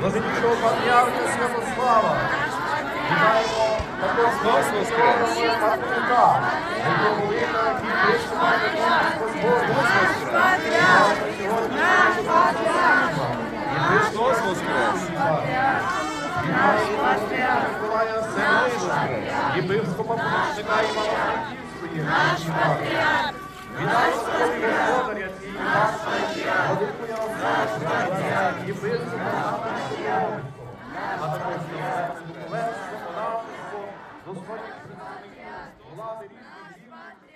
Вознічого патріарха Святослава. Вітаємо також Воскресного Патріарха, якого віка, який прийшов на Христос Воскрес! Вітаємо Миколая Сергія, єпископа помічника Івана Франківської. Наш Патріарх! і визнання, а також лесу, монашество, достойних представників влади різних рівнів.